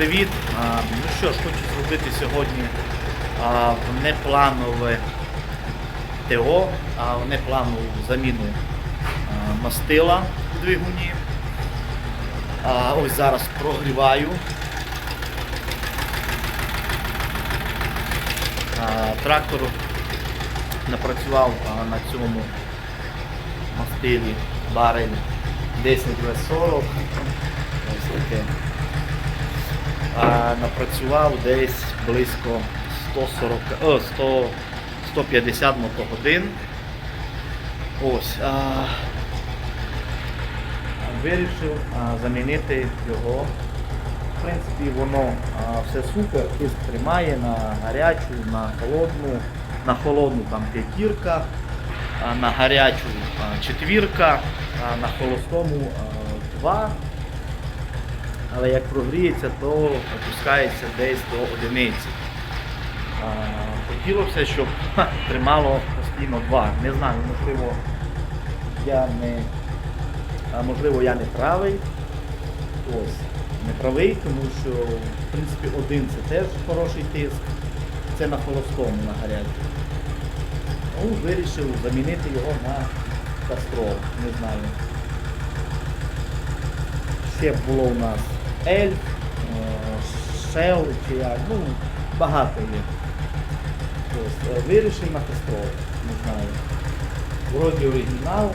привіт! Ну що ж, хочу зробити сьогодні непланове ТО, а непланову заміну мастила в двигуні. Ось зараз прогріваю. Трактор напрацював на цьому мастилі барель 10 В40. Ось таке. А, напрацював десь близько 140, о, 100, 150 мотогодин. Ось. А, вирішив а, замінити його. В принципі, воно а, все супер, тиск тримає на гарячу, на холодну, на холодну там п'ятірка, на гарячу а, четвірка, а на холостому а, два. Але як прогріється, то опускається десь до одиниці. Хотілося, щоб тримало постійно два. Не знаю, можливо, я не, можливо, я не правий. Ось, не правий, тому що в принципі один це теж хороший тиск. Це на холостому, на гарячому. Ну, вирішив замінити його на кастрол. Не знаю. Ще було у нас Ельф, чи як, ну, багато є. Ось, е, вирішив на кастрол, не знаю. Вроді оригінал.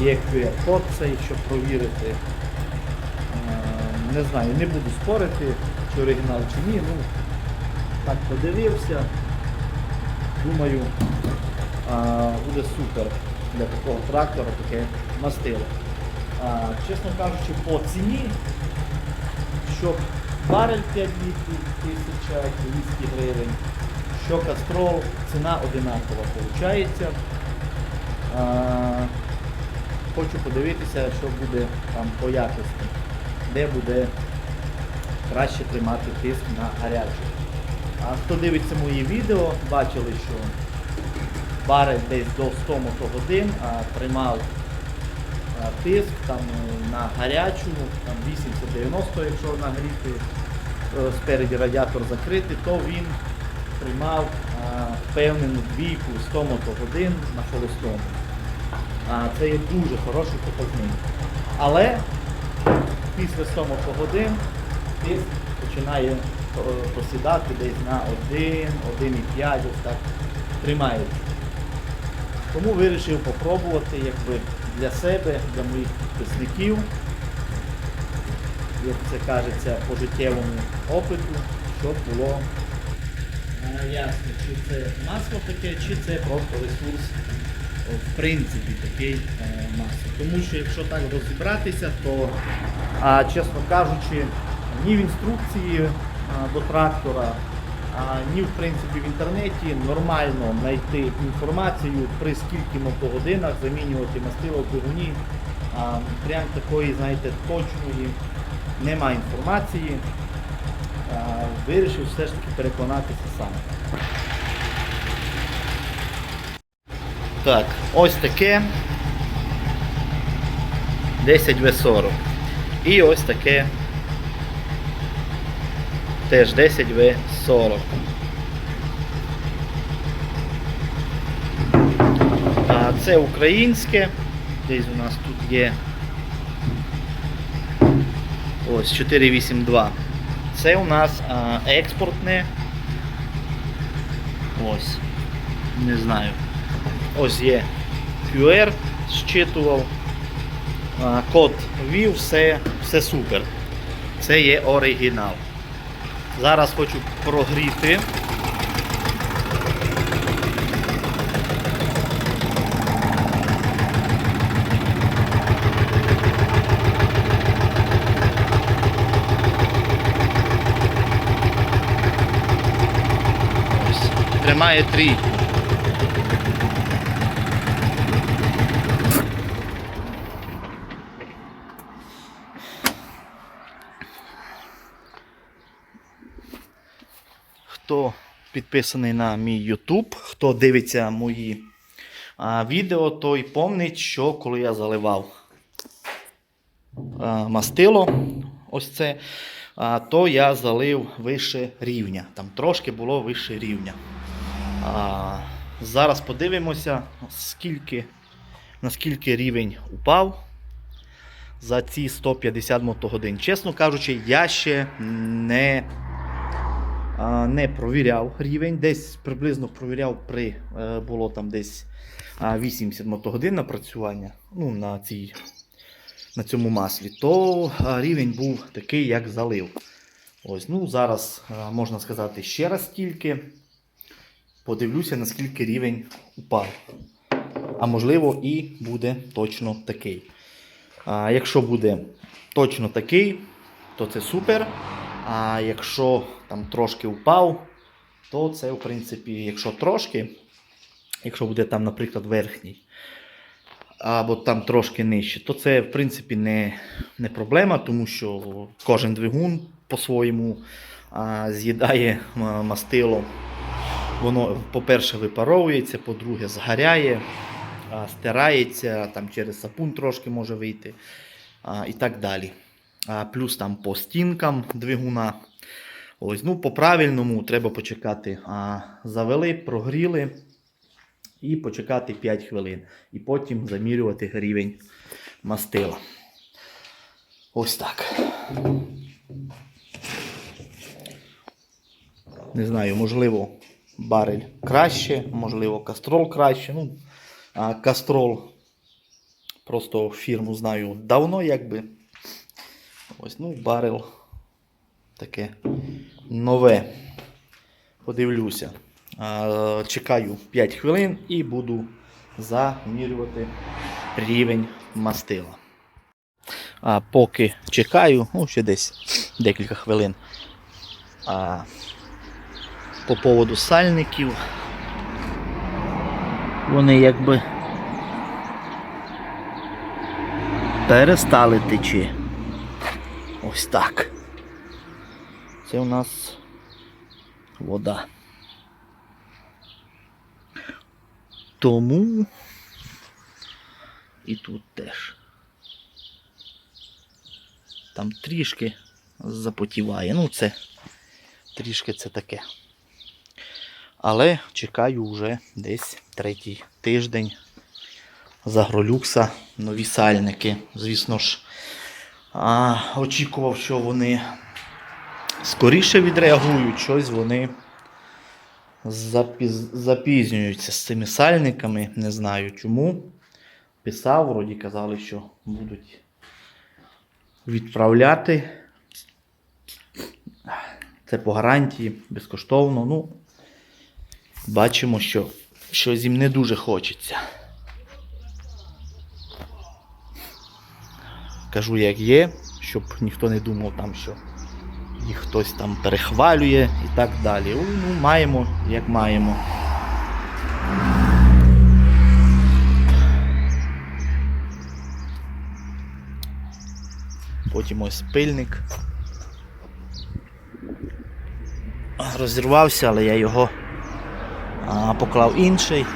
Є QR-код цей, щоб провірити. Е, Не знаю, не буду спорити, чи оригінал, чи ні. Ну, так подивився. Думаю, буде супер для такого трактора таке мастило. Чесно кажучи, по ціні, що барель 5 літрів 1200 гривень, що кастрол, ціна одинакова виходить. Хочу подивитися, що буде там по якості, де буде краще тримати тиск на гарячу. А хто дивиться мої відео, бачили, що барель десь до 100 мотогодин а, тримав тиск там е, на гарячу, там 80-90, якщо нагріти, е, спереді радіатор закритий, то він тримав а, впевнену двійку 100 мотогодин на холостому. А, це є дуже хороший показник. Але після 100 мотогодин тиск починає е, посідати десь на 1, 1,5, ось так тримається. Тому вирішив попробувати якби, для себе, для моїх підписників, як це кажеться, по життєвому опиту, щоб було е, ясно, чи це масло таке, чи це просто ресурс в принципі такий е, масло. Тому що якщо так розібратися, то, а, чесно кажучи, ні в інструкції а, до трактора, ні в принципі в інтернеті нормально знайти інформацію при скільки мотогодинах замінювати мастило в двигуні. Прям такої, знаєте, точної немає інформації. Вирішив все ж таки переконатися сам. Так, ось таке 10 В40. І ось таке теж 10 В40. А це українське. Десь у нас тут є ось 482. Це у нас а, експортне. Ось. Не знаю. Ось є QR, зчитував. А, Код ввів, все, все супер. Це є оригінал. Зараз хочу прогріти. Ось. Тримає трійку. Підписаний на мій YouTube, хто дивиться мої а, відео, той помнить, що коли я заливав а, мастило ось це, а, то я залив вище рівня. Там трошки було вище рівня. А, зараз подивимося, скільки, наскільки рівень упав за ці 150 мотогодин. Чесно кажучи, я ще не, не провіряв рівень. Десь приблизно провіряв при е, було там десь а, 80 мотогодин напрацювання ну, на, цій, на цьому маслі, то рівень був такий, як залив. Ось, ну, зараз можна сказати ще раз тільки. Подивлюся, наскільки рівень упав. А можливо, і буде точно такий. А якщо буде точно такий, то це супер. А якщо там трошки впав, то це, в принципі, якщо трошки, якщо буде там, наприклад, верхній, або там трошки нижче, то це, в принципі, не, не проблема, тому що кожен двигун по-своєму з'їдає мастило. Воно, по-перше, випаровується, по-друге, згоряє, стирається, там через сапун трошки може вийти і так далі. Плюс там по стінкам двигуна. Ось, ну, по-правильному треба почекати. А, завели, прогріли і почекати 5 хвилин. І потім замірювати рівень мастила. Ось так. Не знаю, можливо, барель краще, можливо, кастрол краще. Ну, а кастрол просто фірму знаю давно, якби. Ось, ну, барел таке нове. Подивлюся. Чекаю 5 хвилин і буду замірювати рівень мастила. А поки чекаю, ну, ще десь декілька хвилин. А, по поводу сальників. Вони якби перестали течі. Ось так. Це у нас вода. Тому і тут теж. Там трішки запотіває. Ну, це трішки це таке. Але чекаю вже десь третій тиждень з агролюкса нові сальники. Звісно ж, а, очікував, що вони скоріше відреагують, щось вони запіз... запізнюються з цими сальниками. Не знаю чому. Писав, вроді казали, що будуть відправляти. Це по гарантії, безкоштовно. Ну, бачимо, що щось їм не дуже хочеться. Кажу, як є, щоб ніхто не думав там, що їх хтось там перехвалює і так далі. Ну, маємо, як маємо. Потім ось пильник. Розірвався, але я його поклав інший.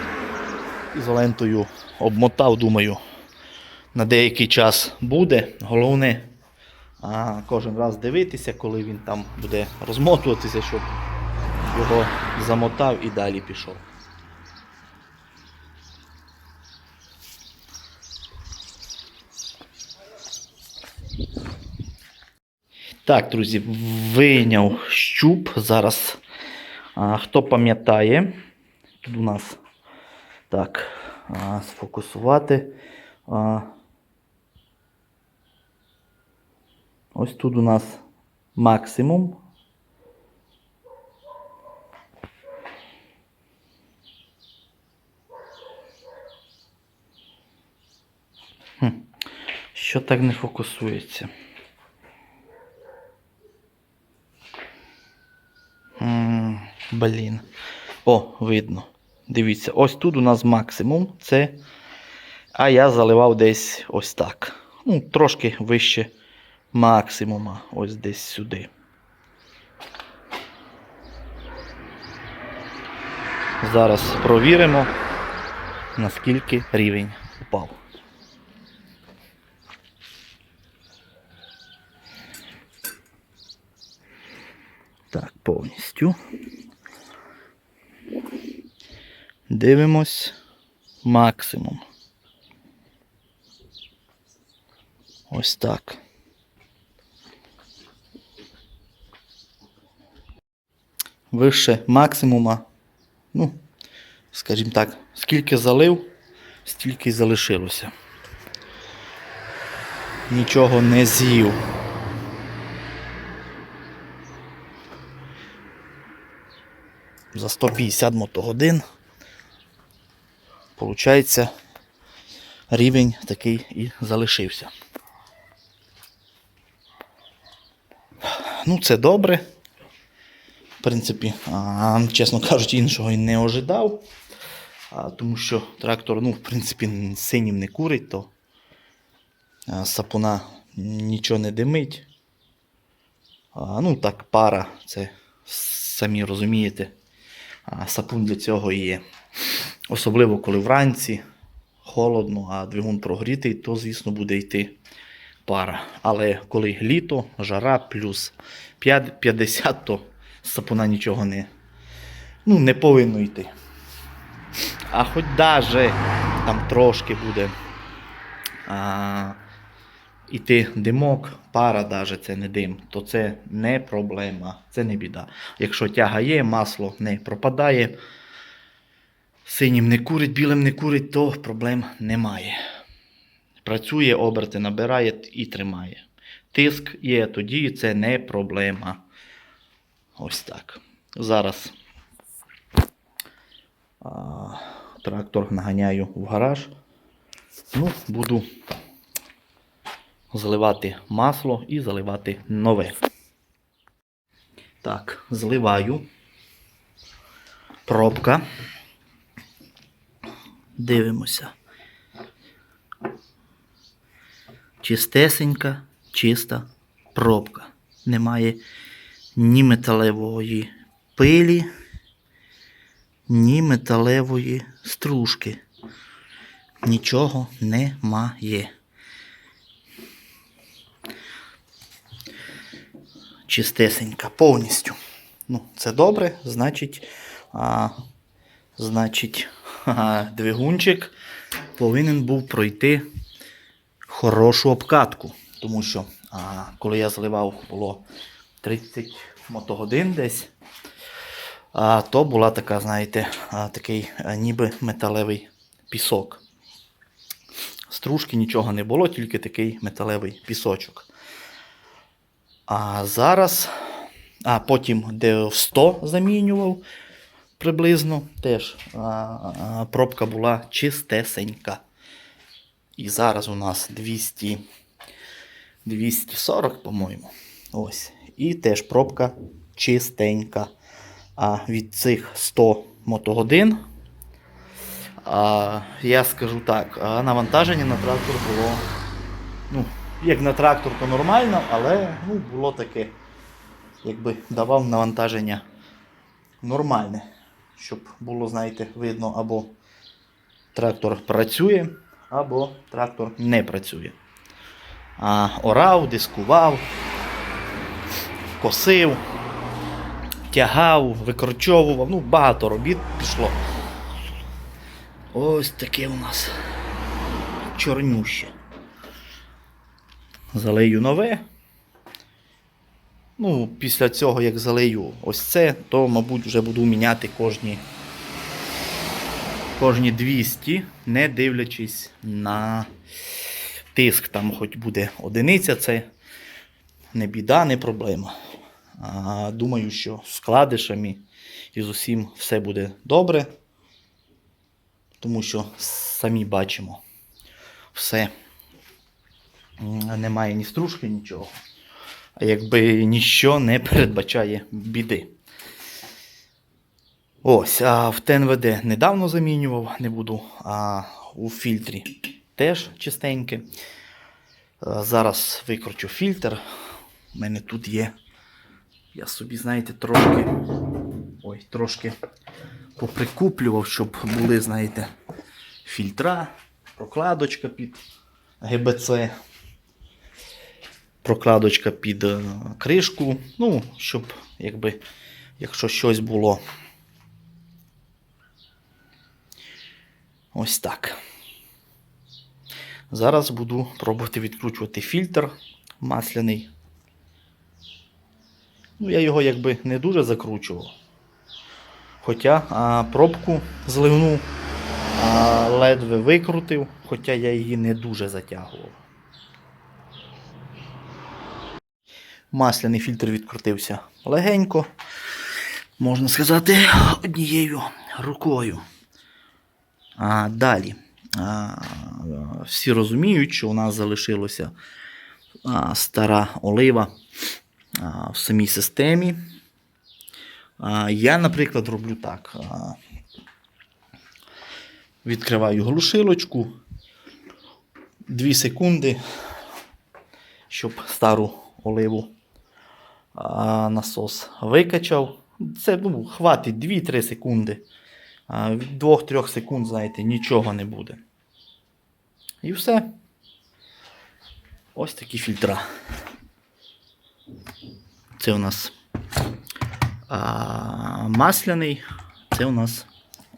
Ізолентою обмотав, думаю, на деякий час буде. Головне а, кожен раз дивитися, коли він там буде розмотуватися, щоб його замотав і далі пішов. Так, друзі, вийняв щуп. Зараз. А, хто пам'ятає, тут у нас так, а, сфокусувати. А, ось тут у нас максимум. Що так не фокусується? Блін. О, видно. Дивіться, ось тут у нас максимум. Це. А я заливав десь ось так. Ну, трошки вище максимума. Ось десь сюди. Зараз провіримо, наскільки рівень упав. повністю. Дивимось максимум. Ось так. Вище максимума. Ну, скажімо так, скільки залив, стільки й залишилося. Нічого не з'їв. За 150 мотогодин. Получається, рівень такий і залишився. Ну, це добре. Принципі, а, чесно кажучи, іншого і не ожидав. А, тому що трактор, ну, в принципі, синім не курить, то а, сапуна нічого не димить. А, ну, так, пара, це самі розумієте. А, сапун для цього є. Особливо, коли вранці холодно, а двигун прогрітий, то, звісно, буде йти пара. Але коли літо, жара плюс 5 50, то сапуна нічого не, ну, не повинно йти. А хоч даже там трошки буде а, іти димок, пара даже це не дим, то це не проблема, це не біда. Якщо тяга є, масло не пропадає, синім не курить, білим не курить, то проблем немає. Працює, оберти набирає і тримає. Тиск є, тоді це не проблема. Ось так. Зараз а, трактор наганяю в гараж. Ну, буду заливати масло і заливати нове. Так, зливаю. Пробка. Дивимося. Чистесенька, чиста пробка. Немає ні металевої пилі, ні металевої стружки. Нічого немає. Чистесенька повністю. Ну, це добре, значить, а, значить, ха, двигунчик повинен був пройти хорошу обкатку. Тому що, а, коли я заливав, було 30 мотогодин десь. А то була така, знаєте, такий ніби металевий пісок. Стружки нічого не було, тільки такий металевий пісочок. А зараз, а потім, де 100 замінював приблизно, теж а, пробка була чистесенька. І зараз у нас 200, 240, по-моєму. Ось. І теж пробка чистенька. А від цих 100 мотогодин, а, я скажу так, навантаження на трактор було. Ну, як на трактор, то нормально, але ну, було таке, якби давав навантаження нормальне. Щоб було, знаєте, видно, або трактор працює, або трактор не працює. А, орав, дискував, косив, тягав, викорчовував, ну багато робіт пішло. Ось таке у нас чорнюще. Залию нове. Ну, після цього, як залию ось це, то, мабуть, вже буду міняти кожні, кожні 200, не дивлячись на тиск. Там хоч буде одиниця, це не біда, не проблема. Думаю, що з вкладишами і з усім все буде добре. Тому що самі бачимо все. Немає ні стружки, нічого. А якби ніщо не передбачає біди. Ось, а в ТНВД недавно замінював, не буду, а у фільтрі теж чистеньке. Зараз викручу фільтр. У мене тут є. Я собі, знаєте, трошки. Ой, трошки поприкуплював, щоб були, знаєте, фільтра, прокладочка під ГБЦ, прокладочка під е, кришку. Ну, щоб якби якщо щось було. Ось так. Зараз буду пробувати відкручувати фільтр масляний. Ну, я його якби не дуже закручував. Хоча а, пробку зливну а, ледве викрутив, хоча я її не дуже затягував. Масляний фільтр відкрутився легенько, можна сказати, однією рукою. А далі. А, всі розуміють, що у нас залишилося а, стара олива в самій системі. Я, наприклад, роблю так. Відкриваю глушилочку 2 секунди, щоб стару оливу насос викачав. Це ну, хватить 2-3 секунди. Від 2-3 секунд, знаєте, нічого не буде. І все. Ось такі фільтра. Це у нас а, масляний, це у нас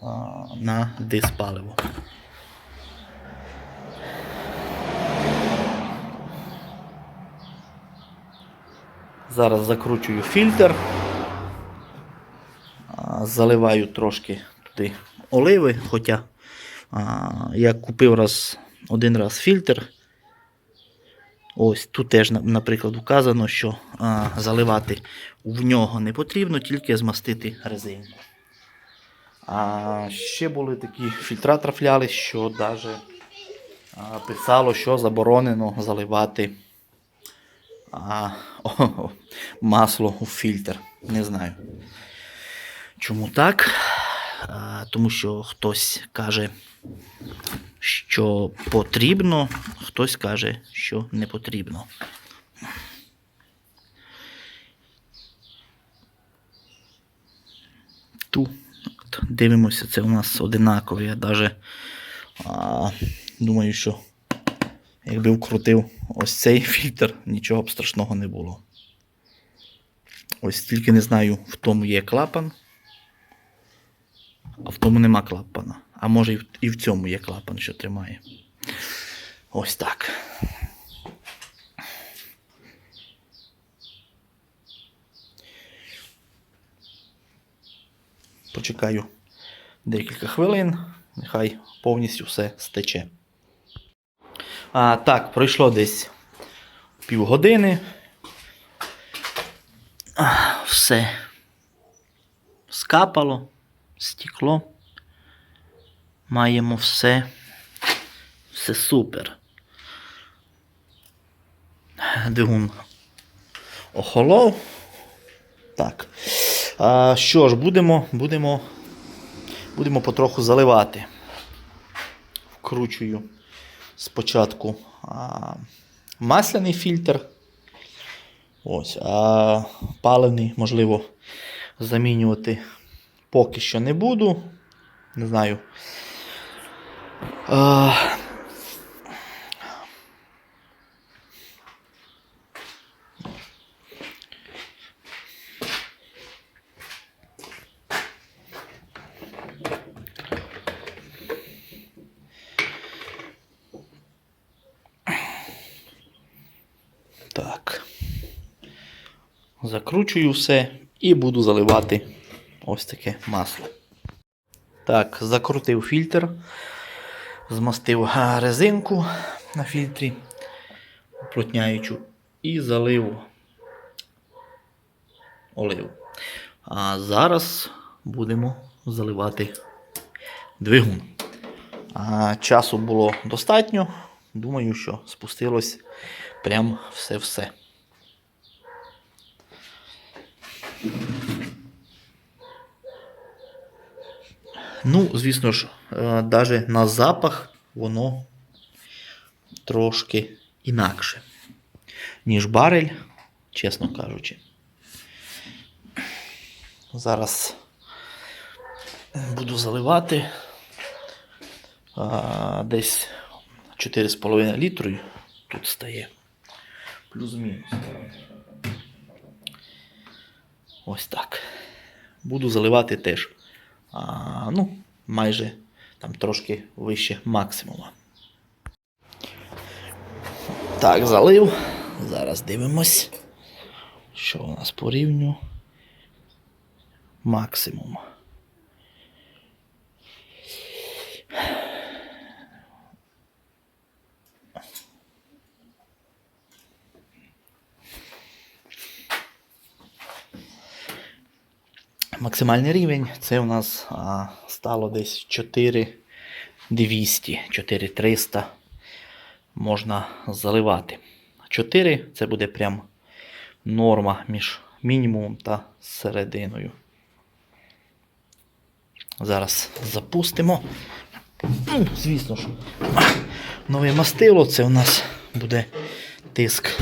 а, на диспаливо. Зараз закручую фільтр, заливаю трошки туди оливи, хоча я купив раз, один раз фільтр. Ось тут теж, наприклад, вказано, що а, заливати в нього не потрібно, тільки змастити резинку. А ще були такі фільтра трафляли, що навіть писало, що заборонено заливати а, о, масло у фільтр. Не знаю. Чому так? А, тому що хтось каже, що потрібно, хтось каже, що не потрібно. Ту. Дивимося, це у нас одинакові. Я навіть а, думаю, що якби вкрутив ось цей фільтр, нічого б страшного не було. Ось тільки не знаю, в тому є клапан, а в тому нема клапана. А може і в, цьому є клапан, що тримає. Ось так. Почекаю декілька хвилин, нехай повністю все стече. А, так, пройшло десь півгодини. Все скапало, стекло. Маємо все. Все супер. Двигун охолов. Так. А, що ж, будемо, будемо, будемо потроху заливати. Вкручую спочатку а, масляний фільтр. Ось, а паливний, можливо, замінювати поки що не буду. Не знаю. А, Так. Закручую все і буду заливати ось таке масло. Так, закрутив фільтр, змастив резинку на фільтрі, уплотняючу, і залив оливу. А зараз будемо заливати двигун. А, часу було достатньо. Думаю, що спустилось прям все-все. Ну, звісно ж, навіть на запах воно трошки інакше, ніж барель, чесно кажучи. Зараз буду заливати а, десь 4,5 літри тут стає. Плюс-мінус. Ось так. буду заливати теж. А, ну, майже там трошки вище максимума. Так, залив. Зараз дивимось, що у нас по рівню. Максимум. Максимальний рівень це у нас а, стало десь 4200, 4300 можна заливати. 4 це буде прям норма між мінімумом та серединою. Зараз запустимо. Ну, звісно ж, нове мастило це у нас буде тиск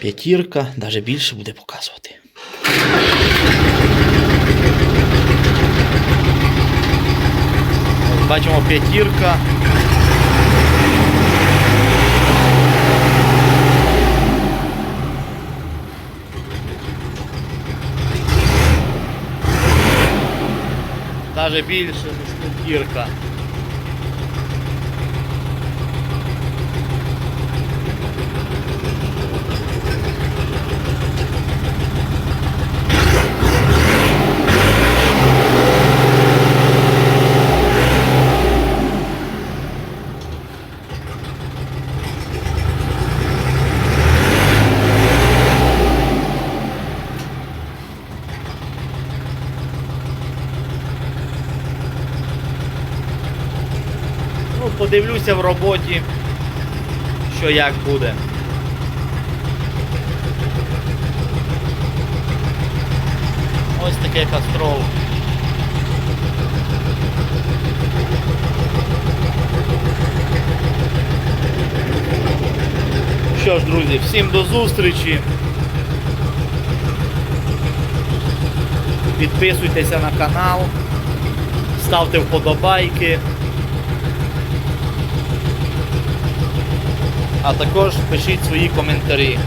п'ятірка, навіть більше буде показувати. Бачимо п'ятірка. Даже більше, ніж п'ятірка. Подивлюся в роботі, що як буде. Ось таке кастрол. Що ж, друзі, всім до зустрічі. Підписуйтеся на канал, ставте вподобайки. А також пишіть свої коментарі.